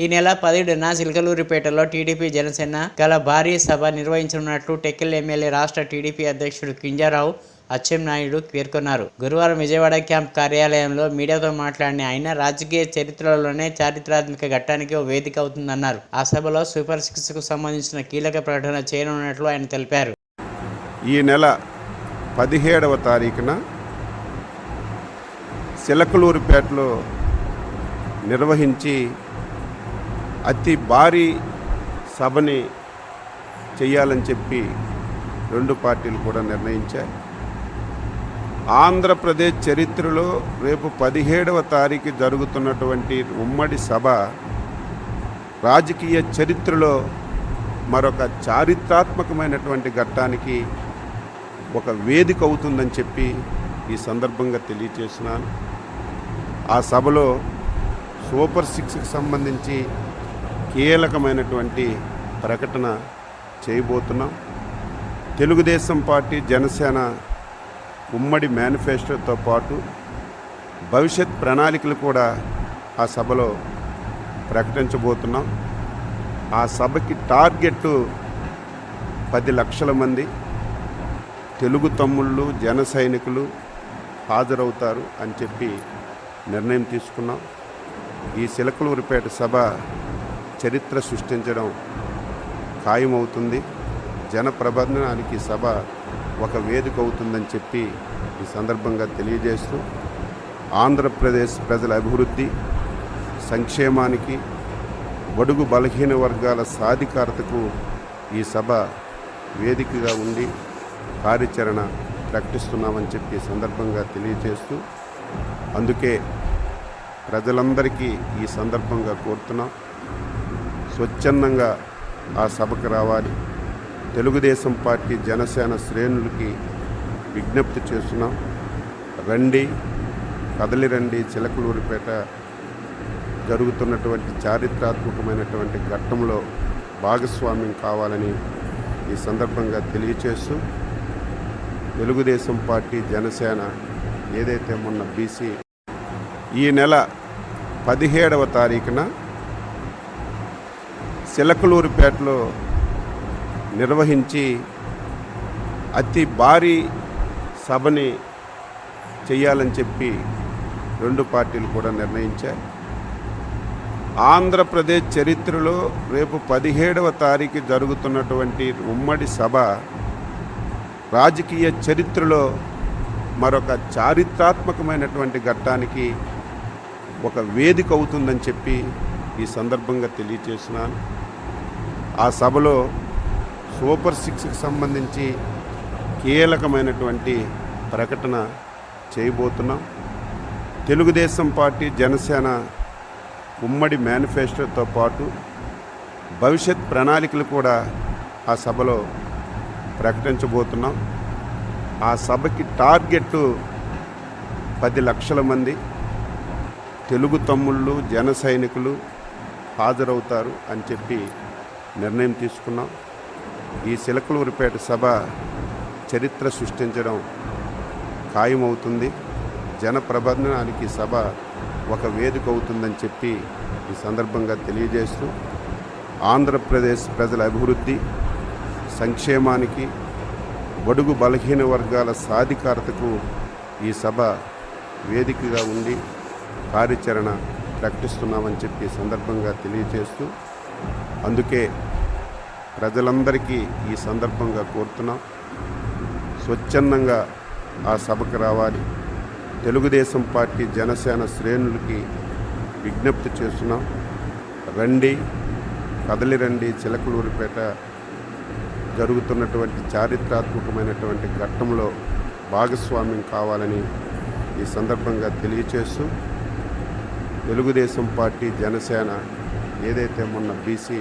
ఈ నెల పదిహేడున సిల్కలూరిపేటలో టీడీపీ జనసేన గల భారీ సభ నిర్వహించనున్నట్లు టెక్కిల్ ఎమ్మెల్యే రాష్ట్ర టీడీపీ అధ్యక్షుడు కింజారావు అచ్చెన్నాయుడు పేర్కొన్నారు. గురువారం విజయవాడ క్యాంప్ కార్యాలయంలో మీడియాతో మాట్లాడిన ఆయన రాజకీయ చరిత్రలోనే చారిత్రాత్మక ఘట్టానికి ఓ వేదిక అవుతుందన్నారు. ఆ సభలో సూపర్ సిక్స్కు సంబంధించిన కీలక ప్రకటన చేయనున్నట్లు ఆయన తెలిపారు. ఈ నెల పదిహేడవ తారీఖున సిలకలూరుపేటలో నిర్వహించి అతి భారీ సభని చేయాలని చెప్పి రెండు పార్టీలు కూడా నిర్ణయించాయి. ఆంధ్రప్రదేశ్ చరిత్రలో రేపు పదిహేడవ తారీఖు జరుగుతున్నటువంటి ఉమ్మడి సభ రాజకీయ చరిత్రలో మరొక చారిత్రాత్మకమైనటువంటి ఘట్టానికి ఒక వేదిక అవుతుందని చెప్పి ఈ సందర్భంగా తెలియచేసినాను ఆ సభలో సూపర్ సిక్స్కి సంబంధించి కీలకమైనటువంటి ప్రకటన చేయబోతున్నాం. తెలుగుదేశం పార్టీ జనసేన ఉమ్మడి మేనిఫెస్టోతో పాటు భవిష్యత్ ప్రణాళికలు కూడా ఆ సభలో ప్రకటించబోతున్నాం. ఆ సభకి టార్గెట్ పది లక్షల మంది తెలుగు తమ్ముళ్ళు జన సైనికులు హాజరవుతారు అని చెప్పి నిర్ణయం తీసుకున్నాం. ఈ సిలకలూరిపేట సభ చరిత్ర సృష్టించడం ఖాయమవుతుంది. జన ప్రబంధనానికి సభ ఒక వేదిక అవుతుందని చెప్పి ఈ సందర్భంగా తెలియజేస్తూ ఆంధ్రప్రదేశ్ ప్రజల అభివృద్ధి సంక్షేమానికి బడుగు బలహీన వర్గాల సాధికారతకు ఈ సభ వేదికగా ఉండి కార్యాచరణ ప్రకటిస్తున్నామని చెప్పి సందర్భంగా తెలియజేస్తూ అందుకే ప్రజలందరికీ ఈ సందర్భంగా కోరుతున్నాం. స్వచ్ఛందంగా ఆ సభకు రావాలి. తెలుగుదేశం పార్టీ జనసేన శ్రేణులకి విజ్ఞప్తి చేస్తున్నాం. రండి కదలి రండి. చిలకలూరిపేట జరుగుతున్నటువంటి చారిత్రాత్మకమైనటువంటి ఘట్టంలో భాగస్వామ్యం కావాలని ఈ సందర్భంగా తెలియచేస్తూ తెలుగుదేశం పార్టీ జనసేన ఏదైతే మొన్న బీసీ ఈ నెల పదిహేడవ తారీఖున సిలకలూరుపేటలో నిర్వహించి అతి భారీ సభని చేయాలని చెప్పి రెండు పార్టీలు కూడా నిర్ణయించాయి. ఆంధ్రప్రదేశ్ చరిత్రలో రేపు పదిహేడవ తారీఖు జరుగుతున్నటువంటి ఉమ్మడి సభ రాజకీయ చరిత్రలో మరొక చారిత్రాత్మకమైనటువంటి ఘట్టానికి ఒక వేదిక అవుతుందని చెప్పి ఈ సందర్భంగా తెలియచేస్తున్నాను ఆ సభలో సూపర్ సిక్స్కి సంబంధించి కీలకమైనటువంటి ప్రకటన చేయబోతున్నాం. తెలుగుదేశం పార్టీ జనసేన ఉమ్మడి మేనిఫెస్టోతో పాటు భవిష్యత్ ప్రణాళికలు కూడా ఆ సభలో ప్రకటించబోతున్నాం. ఆ సభకి టార్గెట్ పది లక్షల మంది. తెలుగు తమ్ముళ్ళు జన సైనికులు హాజరవుతారు అని చెప్పి నిర్ణయం తీసుకున్నాం. ఈ సిలకలూరిపేట సభ చరిత్ర సృష్టించడం ఖాయమవుతుంది. జన ప్రబంధనానికి సభ ఒక వేదిక అవుతుందని చెప్పి ఈ సందర్భంగా తెలియజేస్తూ ఆంధ్రప్రదేశ్ ప్రజల అభివృద్ధి సంక్షేమానికి బడుగు బలహీన వర్గాల సాధికారతకు ఈ సభ వేదికగా ఉండి కార్యాచరణ ప్రకటిస్తున్నామని చెప్పి సందర్భంగా తెలియజేస్తూ అందుకే ప్రజలందరికీ ఈ సందర్భంగా కోరుతున్నాం. స్వచ్ఛందంగా ఆ సభకు రావాలి. తెలుగుదేశం పార్టీ జనసేన శ్రేణులకి విజ్ఞప్తి చేస్తున్నాం. రండి కదలి రండి. చిలకలూరిపేట జరుగుతున్నటువంటి చారిత్రాత్మకమైనటువంటి ఘట్టంలో భాగస్వామ్యం కావాలని ఈ సందర్భంగా తెలియచేస్తూ తెలుగుదేశం పార్టీ జనసేన ఏదైతే మొన్న బీసీ